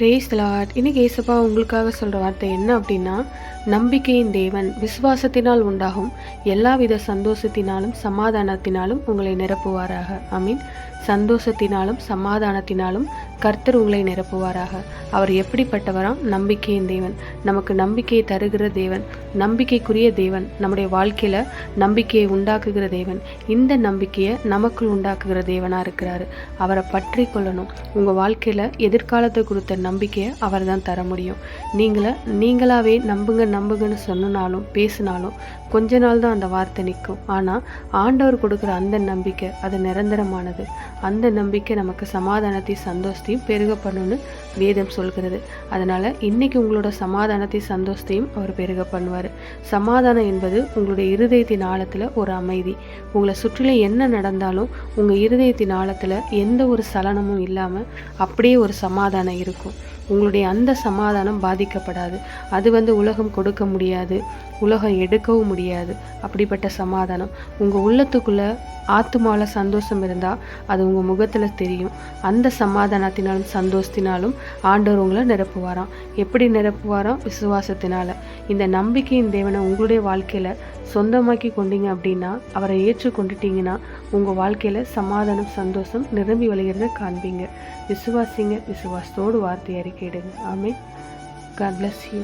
Brace Lord இன்னைக்கு ஏசப்பா உங்களுக்காக சொல்கிற வார்த்தை என்ன அப்படின்னா நம்பிக்கையின் தேவன் விசுவாசத்தினால் உண்டாகும் எல்லாவித சந்தோஷத்தினாலும் சமாதானத்தினாலும் உங்களை நிரப்புவாராக. ஐ மீன் சந்தோஷத்தினாலும் சமாதானத்தினாலும் கர்த்தர் உங்களை நிரப்புவாராக. அவர் எப்படிப்பட்டவராம் நம்பிக்கையின் தேவன். நமக்கு நம்பிக்கையை தருகிற தேவன். நம்பிக்கைக்குரிய தேவன். நம்முடைய வாழ்க்கையில் நம்பிக்கையை உண்டாக்குகிற தேவன். இந்த நம்பிக்கையை நமக்குள் உண்டாக்குகிற தேவனாக இருக்கிறாரு. அவரை பற்றி கொள்ளணும். உங்கள் வாழ்க்கையில் எதிர்காலத்தை கொடுத்த நம்பிக்கையை அவர் தான் தர முடியும். நீங்கள நீங்களாவே நம்புங்க நம்புங்கன்னு சொன்னாலும் பேசினாலும் கொஞ்ச நாள் தான் அந்த வார்த்தை நிற்கும். ஆனால் ஆண்டவர் கொடுக்குற அந்த நம்பிக்கை அது நிரந்தரமானது. அந்த நம்பிக்கை நமக்கு சமாதானத்தை சந்தோஷத்தை சந்தோஷத்தையும் பெருக பண்ணுன்னு வேதம் சொல்கிறது. அதனால் இன்னைக்கு உங்களோட சமாதானத்தை சந்தோஷத்தையும் அவர் பெருக பண்ணுவார். சமாதானம் என்பது உங்களுடைய இருதயத்தின் ஆழத்தில் ஒரு அமைதி. உங்களை சுற்றிலும் என்ன நடந்தாலும் உங்கள் இருதயத்தின் ஆழத்தில் எந்த ஒரு சலனமும் இல்லாமல் அப்படியே ஒரு சமாதானம் இருக்கும். உங்களுடைய அந்த சமாதானம் பாதிக்கப்படாது. அது வந்து உலகம் கொடுக்க முடியாது. உலகம் எடுக்கவும் முடியாது. அப்படிப்பட்ட சமாதானம். உங்கள் உள்ளத்துக்குள்ளே ஆத்துமாவில் சந்தோஷம் இருந்தால் அது உங்கள் முகத்தில் தெரியும். அந்த சமாதானத்தினாலும் சந்தோஷத்தினாலும் ஆண்டவர் உங்களை நிரப்புவாராம். எப்படி நிரப்புவாராம்? விசுவாசத்தினால. இந்த நம்பிக்கையின் தேவனை உங்களுடைய வாழ்க்கையில் சொந்தமாக்கி கொண்டீங்க அப்படின்னா அவரை ஏற்றுக்கொண்டுட்டீங்கன்னா உங்கள் வாழ்க்கையில் சமாதானம் சந்தோஷம் நிரம்பி வழிகிறத காண்பீங்க. விசுவாசிங்க விசுவாசத்தோடு வார்த்தை அறிக்கையிடுங்க ஆமே காட் பிளஸ் யூ